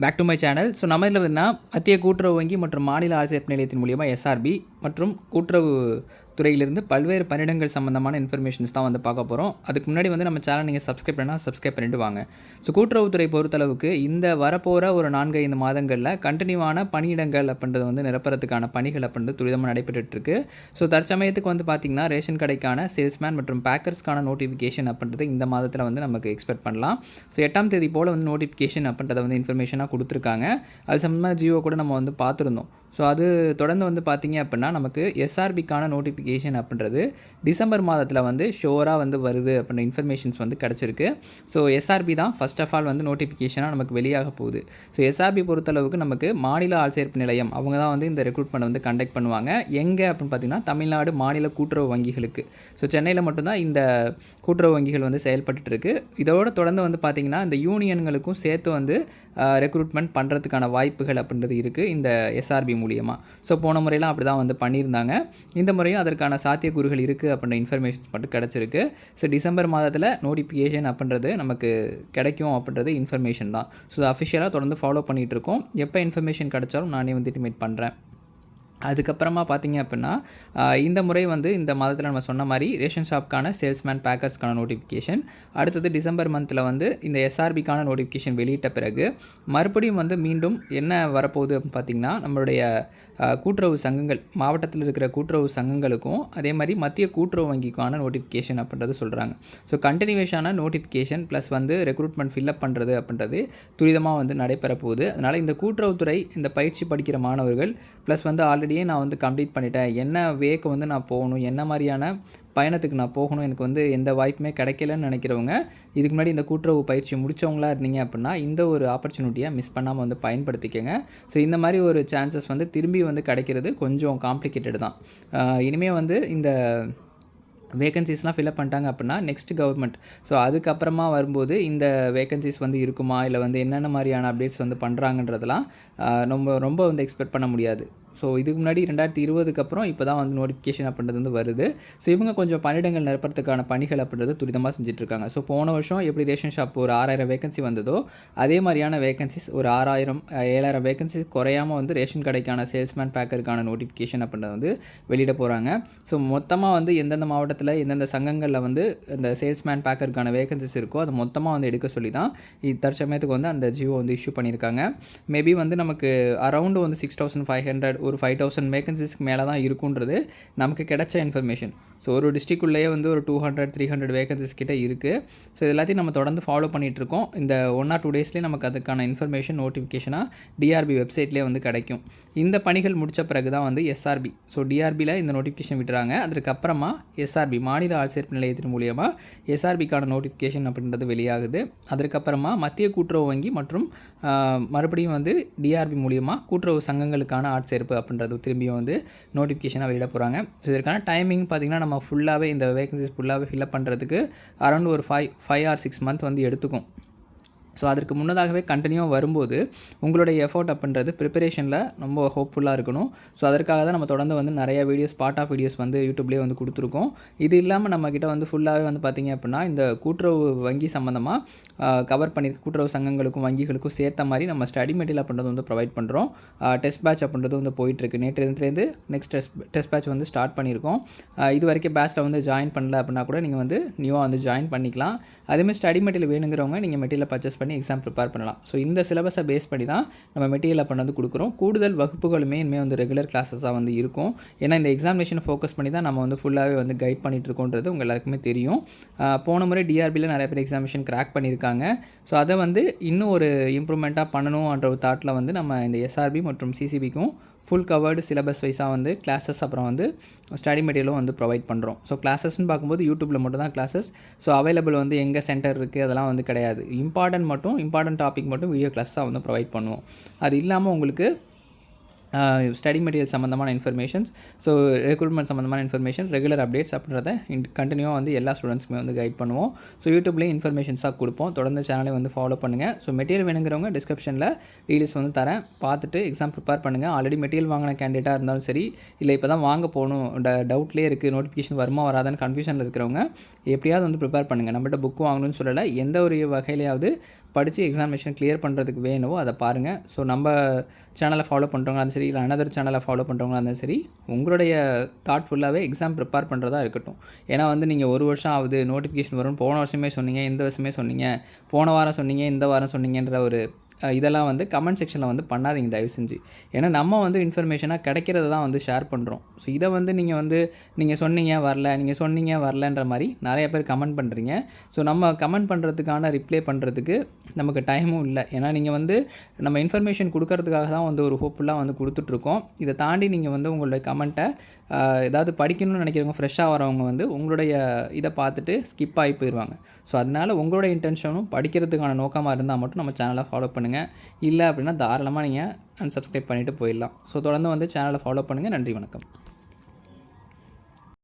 Back to my channel so நம்ம இதில் பார்த்தீங்கன்னா மத்திய கூட்டுறவு வங்கி மற்றும் மாநில ஆசிரியர் நிலையத்தின் மூலியமாக எஸ்ஆர்பி மற்றும் கூட்டுறவு துறையிலிருந்து பல்வேறு பணியிடங்கள் சம்மந்தமான இன்ஃபர்மேஷன்ஸ் தான் வந்து பார்க்க போகிறோம் அதுக்கு முன்னாடி வந்து நம்ம சேனல் நீங்கள் சப்ஸ்கிரைப் பண்ணால் சப்ஸ்கிரைப் பண்ணிட்டு வாங்க. ஸோ கூட்டுறவுத்துறை பொறுத்தளவுக்கு இந்த வரப்போகிற ஒரு நான்கு ஐந்து மாதங்களில் கண்டினியூவான பணியிடங்கள் அப்படின்றது வந்து நிரப்புறதுக்கான பணிகள் அப்படின்றது துரிதமாக நடைபெற்றுருக்கு ஸோ தற்சமயத்துக்கு வந்து பார்த்திங்கன்னா ரேஷன் கடைக்கான சேல்ஸ்மேன் மற்றும் பேக்கர்ஸ்க்கான நோட்டிஃபிகேஷன் அப்படின்றது இந்த மாதத்தில் வந்து நமக்கு எக்ஸ்பெக்ட் பண்ணலாம். ஸோ எட்டாம் தேதி போல் வந்து நோட்டிஃபிகேஷன் அப்படின்றத வந்து இன்ஃபர்மேஷனாக கொடுத்துருக்காங்க. அது சம்மந்தமாக ஜியோ கூட நம்ம வந்து பார்த்துருந்தோம். ஸோ அது தொடர்ந்து வந்து பார்த்தீங்க அப்படின்னா நமக்கு எஸ்ஆர்பிக்கான நோட்டிஃபிகேஷன் அப்படின்றது டிசம்பர் மாதத்தில் வந்து ஷோராக வந்து வருது அப்படின்ற இன்ஃபர்மேஷன்ஸ் வந்து கிடச்சிருக்கு. ஸோ எஸ்ஆர்பி தான் ஃபர்ஸ்ட் ஆஃப் ஆல் வந்து நோட்டிஃபிகேஷனாக நமக்கு வெளியாக போகுது. ஸோ எஸ்ஆர்பி பொறுத்தளவுக்கு நமக்கு மாநில ஆள்சேர்ப்பு நிலையம் அவங்க தான் வந்து இந்த ரெக்ரூட்மெண்ட் வந்து கண்டக்ட் பண்ணுவாங்க. எங்கே அப்படின்னு பார்த்தீங்கன்னா தமிழ்நாடு மாநில கூட்டுறவு வங்கிகளுக்கு. ஸோ சென்னையில் மட்டும்தான் இந்த கூட்டுறவு வங்கிகள் வந்து செயல்பட்டு இருக்கு இதோட தொடர்ந்து வந்து பார்த்திங்கன்னா இந்த யூனியன்களுக்கும் சேர்த்து வந்து ரெக்ரூட்மெண்ட் பண்ணுறதுக்கான வாய்ப்புகள் அப்படின்றது இருக்குது இந்த எஸ்ஆர்பி மூலியமாக ஸோ போன முறையெல்லாம் அப்படி தான் வந்து பண்ணியிருந்தாங்க. இந்த முறையும் அதற்கான சாத்தியக்கூறுகள் இருக்குது அப்படின்ற இன்ஃபர்மேஷன்ஸ் மட்டும் கிடச்சிருக்கு. ஸோ டிசம்பர் மாதத்தில் நோட்டிஃபிகேஷன் அப்படின்றது நமக்கு கிடைக்கும் அப்படின்றது இன்ஃபர்மேஷன் தான். ஸோ அஃபிஷியலாக தொடர்ந்து ஃபாலோ பண்ணிகிட்டு இருக்கோம். எப்போ இன்ஃபர்மேஷன் கிடைச்சாலும் நானே வந்து இன்டிமேட் பண்ணுறேன் அதுக்கப்புறமா பார்த்தீங்க அப்படின்னா இந்த முறை வந்து இந்த மாதத்தில் நம்ம சொன்ன மாதிரி ரேஷன் ஷாப்க்கான சேல்ஸ்மேன் பேக்கர்ஸ்க்கான நோட்டிஃபிகேஷன். அடுத்தது டிசம்பர் மந்தில் வந்து இந்த எஸ்ஆர்பிக்கான நோட்டிஃபிகேஷன் வெளியிட்ட பிறகு மறுபடியும் வந்து மீண்டும் என்ன வரப்போகுது அப்படின்னு பார்த்திங்கன்னா நம்மளுடைய கூட்டுறவு சங்கங்கள் மாவட்டத்தில் இருக்கிற கூட்டுறவு சங்கங்களுக்கும் அதே மாதிரி மத்திய கூட்டுறவு வங்கிக்கான நோட்டிஃபிகேஷன் அப்படின்றது சொல்கிறாங்க ஸோ கண்டினியூஷனான நோட்டிஃபிகேஷன் ப்ளஸ் வந்து ரெக்ரூட்மெண்ட் ஃபில்அப் பண்ணுறது அப்படின்றது துரிதமாக வந்து நடைபெற போகுது அதனால் இந்த கூட்டுறவுத்துறை இந்த பயிற்சி படிக்கிற மாணவர்கள் ப்ளஸ் வந்து ஆல்ரெடி ஆல்ரெடியே நான் வந்து கம்ப்ளீட் பண்ணிட்டேன். என்ன வேக்கு வந்து நான் போகணும் என்ன மாதிரியான பயணத்துக்கு நான் போகணும் எனக்கு வந்து எந்த வாய்ப்புமே கிடைக்கலன்னு நினைக்கிறவங்க இதுக்கு முன்னாடி இந்த கூட்டுறவு பயிற்சி முடித்தவங்களா இருந்தீங்க அப்படின்னா இந்த ஒரு ஆப்பர்ச்சுனிட்டியை மிஸ் பண்ணாமல் வந்து பயன்படுத்திக்கோங்க. ஸோ இந்த மாதிரி ஒரு சான்சஸ் வந்து திரும்பி வந்து கிடைக்கிறது கொஞ்சம் காம்ப்ளிகேட்டட் தான். இனிமேல் வந்து இந்த வேகன்சிஸ்லாம் ஃபில்அப் பண்ணிட்டாங்க அப்படின்னா நெக்ஸ்ட் கவர்மெண்ட் ஸோ அதுக்கப்புறமா வரும்போது இந்த வேகன்சிஸ் வந்து இருக்குமா? இல்லை வந்து என்னென்ன மாதிரியான அப்டேட்ஸ் வந்து பண்ணுறாங்கன்றதெல்லாம் ரொம்ப ரொம்ப வந்து எக்ஸ்பெக்ட் பண்ண முடியாது. ஸோ இதுக்கு முன்னாடி ரெண்டாயிரத்தி இருபதுக்கு அப்புறம் இப்போ தான் வந்து நோட்டிஃபிகேஷன் அப்படின்றது வந்து வருது. ஸோ இவங்க கொஞ்சம் பணியிடங்கள் நிரப்புறதுக்கான பணிகள் அப்படின்றது துரிதமாக செஞ்சுட்ருக்காங்க. ஸோ போன வருஷம் எப்படி ரேஷன் ஷாப் ஒரு ஆறாயிரம் வேகன்சி வந்ததோ அதே மாதிரியான வேகன்சிஸ் ஒரு ஆறாயிரம் ஏழாயிரம் வேகன்சிஸ் குறையாமல் வந்து ரேஷன் கடைக்கான சேல்ஸ்மேன் பேக்கருக்கான நோட்டிஃபிகேஷன் அப்படின்றது வந்து வெளியிட போகிறாங்க ஸோ மொத்தமாக வந்து எந்தெந்த மாவட்டத்தில் எந்தெந்த சங்கங்களில் வந்து இந்த சேல்ஸ்மேன் பேக்கருக்கான வேகன்சிஸ் இருக்கோ அதை மொத்தமாக வந்து எடுக்க சொல்லி தான் தற்சமயத்துக்கு வந்து அந்த ஜியோ வந்து இஷ்யூ பண்ணியிருக்காங்க. மேபி வந்து நமக்கு அரௌண்டு வந்து சிக்ஸ் தௌசண்ட் ஃபைவ் ஹண்ட்ரட் ஒரு ஃபைவ் தௌசண்ட் வேகன்சிஸ்க்கு மேலே தான் இருக்குன்றது நமக்கு கிடைச்ச இன்ஃபர்மேஷன் ஸோ ஒரு டிஸ்ட்ரிக்குள்ளேயே வந்து ஒரு two hundred three hundred vacancies கிட்டே இருக்குது ஸோ எல்லாத்தையும் நம்ம தொடர்ந்து ஃபாலோ பண்ணிகிட்ருக்கோம் இந்த ஒன் ஆர் டூ டேஸ்லேயே நமக்கு அதுக்கான இன்ஃபர்மேஷன் நோட்டிஃபிகேஷனாக டிஆர்பி வெப்சைட்லேயே வந்து கிடைக்கும். இந்த பணிகள் முடித்த பிறகு தான் வந்து எஸ்ஆர்பி ஸோ டிஆர்பியில் இந்த நோட்டிஃபிகேஷன் விட்டுறாங்க. அதுக்கப்புறமா எஸ்ஆர்பி மாநில ஆட்சேர்ப்பு நிலையத்தின் மூலியமாக எஸ்ஆர்பிக்கான நோட்டிஃபிகேஷன் அப்படின்றது வெளியாகுது. அதற்கப்புறமா மத்திய கூட்டுறவு வங்கி மற்றும் மறுபடியும் வந்து டிஆர்பி மூலியமாக கூட்டுறவு சங்கங்களுக்கான ஆட்சேர்ப்பு அப்படின்றது திரும்பியும் வந்து நோட்டிஃபிகேஷனாக வெளியிட போகிறாங்க ஸோ இதற்கான டைமிங் பார்த்திங்கன்னா நம்ம ஃபுல்லாகவே இந்த வேகன்சிஸ் ஃபுல்லாகவே ஃபில்அப் பண்ணுறதுக்கு அரௌண்ட் ஒரு five five or six month வந்து எடுத்துக்கும். ஸோ அதற்கு முன்னதாகவே கண்டினியூவாக வரும்போது உங்களுடைய எஃபோர்ட் அப்படின்றது ப்ரிப்பரேஷனில் ரொம்ப ஹோப்ஃபுல்லாக இருக்கணும். ஸோ அதற்காக தான் நம்ம தொடர்ந்து வந்து நிறைய வீடியோஸ் பார்ட் ஆஃப் வீடியோஸ் வந்து யூடியூப்லேயே வந்து கொடுத்துருக்கோம். இது இல்லாமல் நம்மக்கிட்ட வந்து ஃபுல்லாகவே வந்து பார்த்திங்க அப்படின்னா இந்த கூட்டுறவு வங்கி சம்மந்தமாக கவர் பண்ணி கூட்டுறவு சங்கங்களுக்கும் வங்கிகளுக்கும் சேர்த்த மாதிரி நம்ம ஸ்டடி மெட்டீரியல் அப்படின்றது வந்து ப்ரொவைட் பண்ணுறோம் டெஸ்ட் பேட்ச் அப்படின்றது வந்து போயிட்டுருக்கு. நேற்றுலேருந்து நெக்ஸ்ட் டெஸ்ட் டெஸ்ட் பேட்ச் வந்து ஸ்டார்ட் பண்ணியிருக்கோம் இது வரைக்கும் பேட்சில் வந்து ஜாயின் பண்ணல அப்படின்னா கூட நீங்கள் வந்து நியூவாக வந்து ஜாயின் பண்ணிக்கலாம். அதேமாதிரி ஸ்டடி மெட்டீரியல் வேணுங்கிறவங்க நீங்கள் மெட்டீரியல் பர்ச்சேஸ் பண்ணி எக்ஸாம் ப்ரிப்பேர் பண்ணலாம். ஸோ இந்த சிலபஸை பேஸ் பண்ணி தான் நம்ம மெட்டீரியல் பண்ணது கொடுக்குறோம். கூடுதல் வகுப்புகளுமே இனிமேல் வந்து ரெகுலர் கிளாஸஸாக வந்து இருக்கும். ஏன்னா இந்த எக்ஸாமினேஷனை ஃபோக்கஸ் பண்ணி தான் நம்ம வந்து ஃபுல்லாகவே வந்து கைட் பண்ணிகிட்டு இருக்கோன்றது உங்கள் எல்லாருக்குமே தெரியும். போன முறை டிஆர்பியில் நிறைய பேர் எக்ஸாமினேஷன் கிராக் பண்ணியிருக்காங்க. ஸோ அதை வந்து இன்னும் ஒரு இம்ப்ரூவ்மெண்ட்டாக பண்ணணும்ன்ற ஒரு தாட்டில் வந்து நம்ம இந்த எஸ்ஆர்பி மற்றும் சிசிபிக்கும் ஃபுல் கவர்டு சிலபஸ் வைஸாக வந்து கிளாஸஸ் அப்புறம் வந்து ஸ்டடி மெட்டீரியலும் வந்து ப்ரொவைட் பண்ணுறோம் ஸோ கிளாஸஸ்னு பார்க்கும்போது யூடியூப்பில் மட்டும் தான் கிளாஸஸ் ஸோ அவைலபிள் வந்து எங்கே சென்டர் இருக்குது அதெல்லாம் வந்து கிடையாது. இம்பார்ட்டன்ட் மட்டும் இம்பார்ட்டன்ட் டாபிக் மட்டும் வீடியோ கிளாஸாக வந்து ப்ரொவைட் பண்ணுவோம். அது இல்லாமல் உங்களுக்கு ஸ்டடி மெட்டீரியல் சம்மந்தமான இன்ஃபர்மேஷன்ஸ் ஸோ ரெக்ரூட்மெண்ட் சம்மந்தமான இன்ஃபர்மேஷன் ரெகுலர் அப்டேட்ஸ் அப்படின்றத கண்டினியூவாக வந்து எல்லா ஸ்டூடெண்ட்ஸுமே வந்து கைட் பண்ணுவோம். ஸோ யூடியூப்லேயும் இன்ஃபர்மேஷன்ஸாக கொடுப்போம். தொடர்ந்து சேனலை வந்து ஃபாலோ பண்ணுங்கள் ஸோ மெட்டீரியல் வேணுங்கிறவங்க டிஸ்கிரிப்ஷனில் டீடைல்ஸ் வந்து தரேன். பார்த்துட்டு எக்ஸாம் ப்ரிப்பேர் பண்ணுங்கள் ஆல்ரெடி மெட்டீரியல் வாங்கின கேண்டிடேட்டாக இருந்தாலும் சரி இல்லை இப்போ தான் வாங்க போகணும். ட டவுட்லேயே இருக்குது நோட்டிஃபிகேஷன் வருமா வராதான்னு கன்ஃபியூஷனில் இருக்கிறவங்க எப்படியாவது வந்து ப்ரிப்பேர் பண்ணுங்கள் நம்மகிட்ட புக் வாங்கணும்னு சொல்லலை. எந்த ஒரு வகையிலையாவது படித்து எக்ஸாமினேஷன் கிளியர் பண்ணுறதுக்கு வேணுமோ அதை பாருங்கள் ஸோ நம்ம சேனலை ஃபாலோ பண்ணுறவங்களா இருந்தாலும் சரி இல்லை அனதர் சேனலை ஃபாலோ பண்ணுறவங்களா இருந்தாலும் சரி உங்களுடைய தாட் ஃபுல்லாகவே எக்ஸாம் ப்ரிப்பேர் பண்ணுறதா இருக்கட்டும். ஏன்னா வந்து நீங்கள் ஒரு வருஷம் ஆகுது நோட்டிஃபிகேஷன் வரும் போன வருஷமே சொன்னீங்க இந்த வருஷமே சொன்னீங்க போன வாரம் சொன்னீங்க இந்த வாரம் சொன்னீங்கன்ற ஒரு இதெல்லாம் வந்து கமெண்ட் செக்ஷனில் வந்து பண்ணாதீங்க தயவு செஞ்சு. ஏன்னா நம்ம வந்து இன்ஃபர்மேஷனாக கிடைக்கிறத தான் வந்து ஷேர் பண்ணுறோம் ஸோ இதை வந்து நீங்கள் வந்து நீங்கள் சொன்னீங்க வரல நீங்கள் சொன்னீங்க வரலன்ற மாதிரி நிறைய பேர் கமெண்ட் பண்ணுறீங்க ஸோ நம்ம கமெண்ட் பண்ணுறதுக்கான ரிப்ளை பண்ணுறதுக்கு நமக்கு டைமும் இல்லை. ஏன்னா நீங்கள் வந்து நம்ம இன்ஃபர்மேஷன் கொடுக்கறதுக்காக தான் வந்து ஒரு ஹோப்ஃபுல்லாக வந்து கொடுத்துட்ருக்கோம் இதை தாண்டி நீங்கள் வந்து உங்களுடைய கமெண்ட்டை ஏதாவது படிக்கணும்னு நினைக்கிறவங்க ஃப்ரெஷ்ஷாக வரவங்க வந்து உங்களுடைய இதை பார்த்துட்டு ஸ்கிப் ஆகி போயிடுவாங்க. ஸோ அதனால் உங்களோட இன்டென்ஷனும் படிக்கிறதுக்கான நோக்கமாக இருந்தால் மட்டும் நம்ம சேனலை ஃபாலோ பண்ணுங்கள் இல்லை அப்படின்னா தாராளமாக நீங்கள் அன்சப்ஸ்கிரைப் பண்ணிவிட்டு போயிடலாம். ஸோ தொடர்ந்து வந்து சேனலை ஃபாலோ பண்ணுங்கள் நன்றி வணக்கம்.